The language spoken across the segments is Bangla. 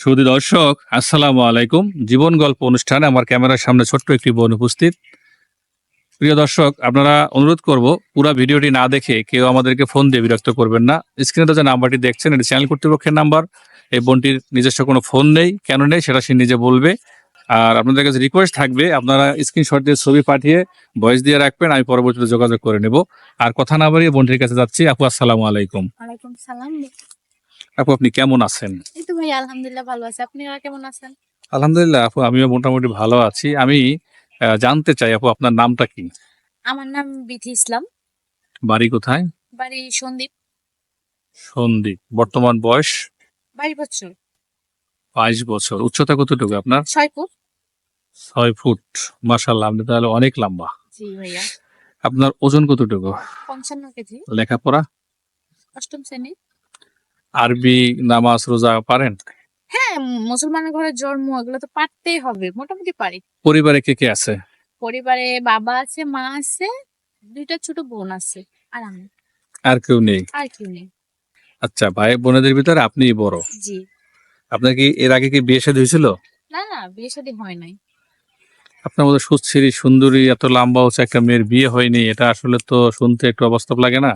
সুদী দর্শক, আসসালামু আলাইকুম। জীবন গল্প অনুষ্ঠানে আমার ক্যামেরার সামনে ছোট্ট একটি বোন উপস্থিত। প্রিয় দর্শক, আপনারা অনুরোধ করব, পুরো ভিডিওটি না দেখে কেউ আমাদেরকে ফোন দিয়ে বিরক্ত করবেন না। স্ক্রিনে তো যে নাম্বারটি দেখছেন, এটি চ্যানেল কর্তৃপক্ষের নাম্বার। এই বোনটির নিজস্ব কোনো ফোন নেই। কেন নেই, সেটা সে নিজে বলবে। আর আপনাদের কাছে রিকোয়েস্ট থাকবে, আপনারা স্ক্রিনশট দিয়ে ছবি পাঠিয়ে ভয়েস দিয়ে রাখবেন, আমি পরবর্তীতে যোগাযোগ করে নেব। আর কথা না বাড়িয়ে বোনটির কাছে যাচ্ছি। আপু, আসসালামু আলাইকুম। আপু আপনি কেমন আছেন? এই তো ভাই আলহামদুলিল্লাহ ভালো আছে। আপনারা কেমন আছেন? আলহামদুলিল্লাহ আপু আমিও মোটামুটি ভালো আছি। আমি জানতে চাই আপু আপনার নামটা কি? আমার নাম বিথি ইসলাম। বাড়ি কোথায়? বাড়ি সন্দীপ। সন্দীপ। বর্তমান বয়স? বাড়ি বছর। বাইশ বছর। উচ্চতা কতটুকু আপনার? ছয় ফুট। ছয় ফুট। মাসাল্লাহ আপনি তাহলে অনেক লম্বা। জি ভাইয়া। আপনার ওজন কতটুকু? পঞ্চান্ন কেজি। লেখাপড়া? অষ্টম শ্রেণি। আরবি নামাজ রোজা পারেন? হ্যাঁ মুসলমানের ঘরে জন্ম এগুলো তো পারতেই হবে মোটামুটি পারি। পরিবারে কে কে আছে? পরিবারে বাবা আছে মা আছে দুইটা ছোট বোন আছে আর আমি। আর কেউ নেই? আর কেউ নেই। আচ্ছা ভাই বোনেদের ভিতরে আপনিই বড়। জি। আপনার কি এর আগে কি বিয়ে শাদী হয়েছিল? না না বিয়ে শাদী হয় নাই। আপনার মতো সুশ্রী সুন্দরী এত লম্বা হচ্ছে একটা মেয়ের বিয়ে হয়নি এটা আসলে তো শুনতে একটু অবাস্তব লাগে না?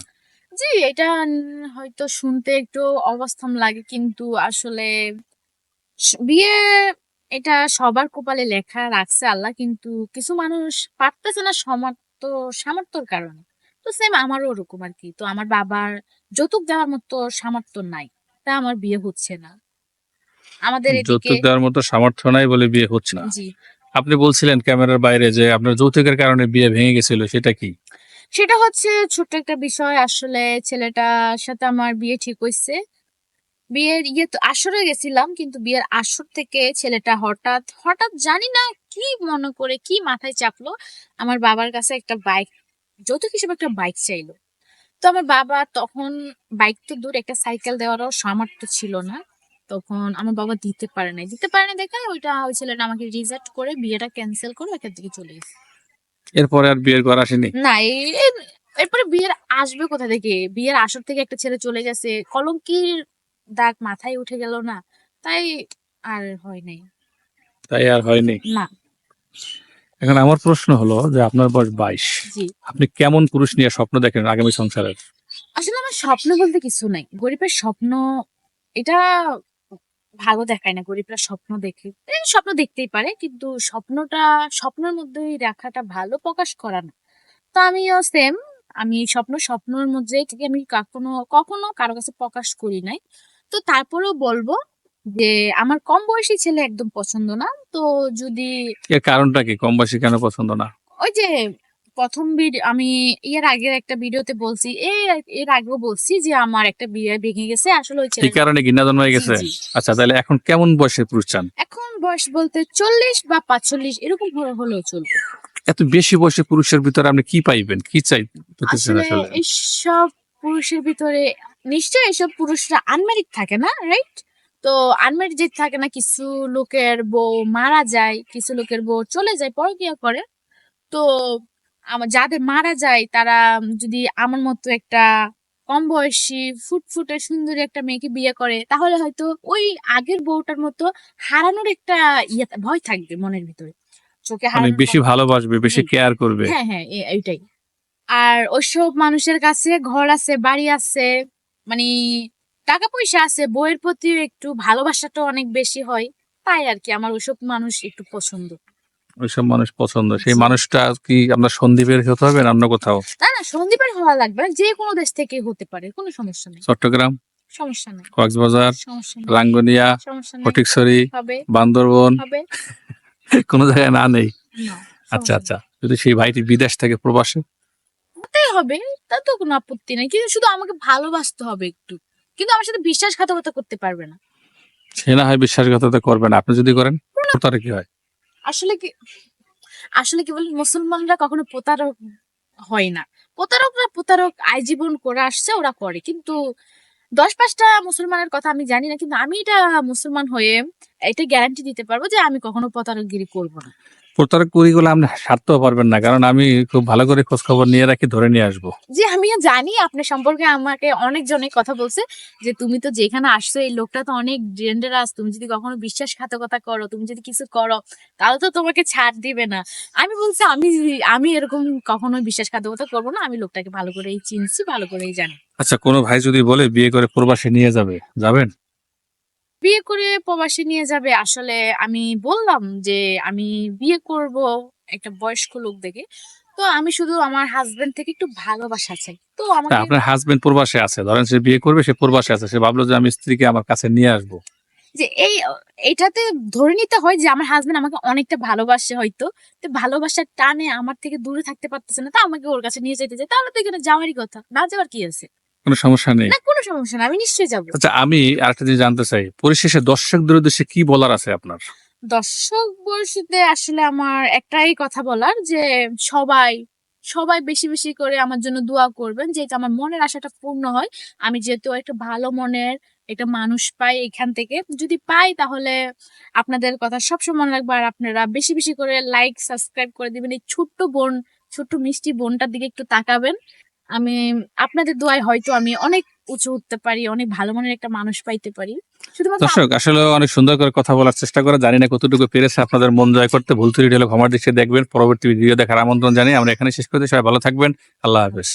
জি এটা হয়তো শুনতে একটু অবস্থাম লাগে কিন্তু আসলে বিয়ে এটা সবার কপালে লেখা রাখছে আল্লাহ কিন্তু কিছু মানুষ পারতেছে না সামর্থ্য সামর্থ্যর কারণে। তো সেম আমারও ওরকম আর কি তো আমার বাবার যৌতুক দেওয়ার মতো সামর্থ্য নাই তা আমার বিয়ে হচ্ছে না। আমাদের যৌতুক দেওয়ার মতো সামর্থ্য নাই বলে বিয়ে হচ্ছে না। জি। আপনি বলছিলেন ক্যামেরার বাইরে যে আপনার যৌতুকের কারণে বিয়ে ভেঙে গেছিল সেটা কি? সেটা হচ্ছে ছোট্ট একটা বিষয়। আসলে ছেলেটার সাথে আমার বিয়ে ঠিক হয়েছে বিয়ের ইয়ে তো আসরে গেছিলাম, কিন্তু বিয়ের আসর থেকে ছেলেটা হঠাৎ হঠাৎ জানি না কি মনে করে, কি মাথায় চাপলো। আমার বাবার কাছে একটা বাইক, যৌতুক হিসেবে একটা বাইক চাইলো। তো আমার বাবা তখন, বাইক তো দূর, একটা সাইকেল দেওয়ারও সামর্থ্য ছিল না। তখন আমার বাবা দিতে পারে নাই। দিতে পারে না দেখে ওইটা ওই ছেলেটা আমাকে রিজেক্ট করে বিয়েটা ক্যান্সেল করে এখান থেকে চলে গেছে। এরপরে আর বিয়ের ঘর আসেনি? না এই- এরপরে বিয়ের আসবে কোথা থেকে? বিয়ের আসর থেকে একটা ছেলে চলে গেছে কলঙ্কির দাগ মাথায় উঠে গেল না তাই আর হয় নাই। তাই আর হয়নি? না। এখন আমার প্রশ্ন হলো যে আপনার বয়স বাইশ জি। আপনি কেমন পুরুষ নিয়ে স্বপ্ন দেখেন আগামী সংসারের? আসলে আমার স্বপ্ন বলতে কিছু নাই। গরিবের স্বপ্ন এটা ভালো দেখায় না গরিবরা স্বপ্ন দেখে। স্বপ্ন দেখতেই পারে কিন্তু স্বপ্নটা স্বপ্নের মধ্যেই রাখাটা ভালো প্রকাশ করা না। তো আমিও সেম আমি স্বপ্ন স্বপ্নের মধ্যে থেকে আমি কখনো কখনো কারও কাছে প্রকাশ করি নাই। তো তারপরেও বলব যে আমার কম বয়সী ছেলে একদম পছন্দ না। তো যদি এর কারণটা কি? কম বয়সী কেন পছন্দ না? ওই যে প্রথম ভিডিও আমি এর আগের একটা ভিডিওতে বলছি এর আগেও বলছি যে আমার একটা বিয়ে ভেঙে গেছে আসলে ওই এই কারণে ঘৃণা জন্মায় গেছে। আচ্ছা তাহলে এখন কেমন বয়সে পুরুষ চান? এখন বয়স বলতে চল্লিশ বা পাঁচচল্লিশ এরকম হলে হলেও চলবে। এত বেশি বয়সী পুরুষের ভিতরে আপনি কি পাইবেন? কি চাই আসলে এইসব পুরুষের ভিতরে নিশ্চয়ই এইসব পুরুষরা আনমেরিড থাকে না রাইট তো আনমেরিড যে থাকে না কিছু লোকের বউ মারা যায় কিছু লোকের বউ চলে যায় পরকিয়া করে। তো যাদের মারা যায় তারা যদি আমার মতো একটা কম বয়সী ফুটফুটে সুন্দরী একটা মেয়েকে বিয়ে করে তাহলে হয়তো ওই আগের বউটার মতো হারানোর একটা ইয়ে ভয় থাকবে মনের ভিতরে। চোখে মানে হারানোর বেশি ভালোবাসবে বেশি কেয়ার করবে। হ্যাঁ হ্যাঁ এইটাই। আর ওইসব মানুষের কাছে ঘর আছে বাড়ি আছে মানে টাকা পয়সা আছে বইয়ের প্রতিও একটু ভালোবাসাটা অনেক বেশি হয়। তাই আর কি আমার ওইসব মানুষ একটু পছন্দ। ওইসব মানুষ পছন্দ। সেই মানুষটা কি আমরা সন্দীপের হতে হবে না অন্য কোথাও? না না সন্দীপের হওয়া লাগবে না যে কোনো দেশ থেকে হতে পারে কোনো সমস্যা নেই। চট্টগ্রাম? সমস্যা নেই। কক্সবাজার? রাঙ্গুনিয়া? ফটিকছড়ি? বান্দরবন? কোনো জায়গায় না নেই? আচ্ছা আচ্ছা। যদি সেই ভাইটি বিদেশ থেকে প্রবাসে? হতেই হবে তা তো কোনো আপত্তি নেই। কিন্তু শুধু আমাকে ভালোবাসতে হবে একটু। কিন্তু আমার সাথে বিশ্বাসঘাতকতা করতে পারবে না। সে না হয় বিশ্বাসঘাতকতা করবেন আপনি যদি করেন তার কি হয়? আসলে কি আসলে কি বল মুসলমানরা কখনো প্রতারক হয় না। প্রতারকরা প্রতারক আইজীবন করে আসছে, ওরা করে। কিন্তু দশ পাঁচটা মুসলমানের কথা আমি জানি না, কিন্তু আমি এটা মুসলমান হয়ে এটা গ্যারান্টি দিতে পারব যে আমি কখনো প্রতারকগিরি করব না। প্রতারক করিগুলো আপনি সারতেও পারবেন না কারণ আমি খুব ভালো করে খোঁজ খবর নিয়ে রাখি ধরে নিয়ে আসব। যে জানি আপনার সম্পর্কে আমাকে কথা বলছে যে তুমি তো যেখানে আসছো এই লোকটা তো অনেক ডেঞ্জারাস তুমি যদি কখনো বিশ্বাসঘাতকতা করো তুমি যদি কিছু করো তাহলে তো তোমাকে ছাড় দিবে না। আমি বলছি আমি আমি এরকম কখনো বিশ্বাসঘাতকতা করব না আমি লোকটাকে ভালো করেই চিনছি ভালো করেই জানি। আচ্ছা কোনো ভাই যদি বলে বিয়ে করে প্রবাসে নিয়ে যাবে যাবেন? বিয়ে করে প্রবাসী নিয়ে যাবে। আসলে আমি বললাম যে আমি বিয়ে করব একটা বয়স্ক লোক দেখে। তো আমি শুধু আমার হাজবেন্ড থেকে একটু ভালোবাসা চাই। তো আমাকে আপনার হাজবেন্ড প্রবাসে আছে। ধরেন সে বিয়ে করবে সে প্রবাসে আছে। সে ভাবলো যে আমি স্ত্রীকে আমার কাছে নিয়ে আসব। যে এই এটাতে ধরে নিতে হয় যে আমার হাজবেন্ড আমাকে অনেকটা ভালোবাসে হয়তো। তো ভালোবাসার টানে আমার থেকে দূরে থাকতে পারতেছে না। তা আমাকে ওর কাছে নিয়ে যেতে চাই তাহলে তো এখানে যাওয়ারই কথা। না যাওয়ার কি আছে? কোনো সমস্যা নেই। না কোনো সমস্যা না আমি নিশ্চয়ই যাব। আচ্ছা আমি আরেকটা জিনিস জানতে চাই। পরিশেষে দর্শকদের উদ্দেশ্যে কি বলার আছে আপনার? দর্শক বয়সীতে আসলে আমার একটাই কথা বলার যে সবাই সবাই বেশি বেশি করে আমার জন্য দোয়া করবেন যেহেতু আমার মনের আশাটা পূর্ণ হয়। আমি যেহেতু একটা ভালো মনের একটা মানুষ পাই এখান থেকে। যদি পাই তাহলে আপনাদের কথা সবসময় মনে রাখব। আর আপনারা বেশি বেশি করে লাইক সাবস্ক্রাইব করে দিবেন। এই ছোট্ট বোন ছোট্ট মিষ্টি বোনটার দিকে একটু তাকাবেন। আমি আপনাদের দোয়ায় হয়তো আমি অনেক উঁচু উঠতে পারি অনেক ভালো মনের একটা মানুষ পাইতে পারি। দর্শক আসলে অনেক সুন্দর করে কথা বলার চেষ্টা করে জানি না কতটুকু পেরেছে আপনাদের মন জয় করতে। ভুল ত্রুটি হলে ক্ষমার দৃষ্টি দেখবেন। পরবর্তী ভিডিও দেখার আমন্ত্রণ জানিয়ে আমরা এখানে শেষ করতে সবাই ভালো থাকবেন। আল্লাহ হাফেজ।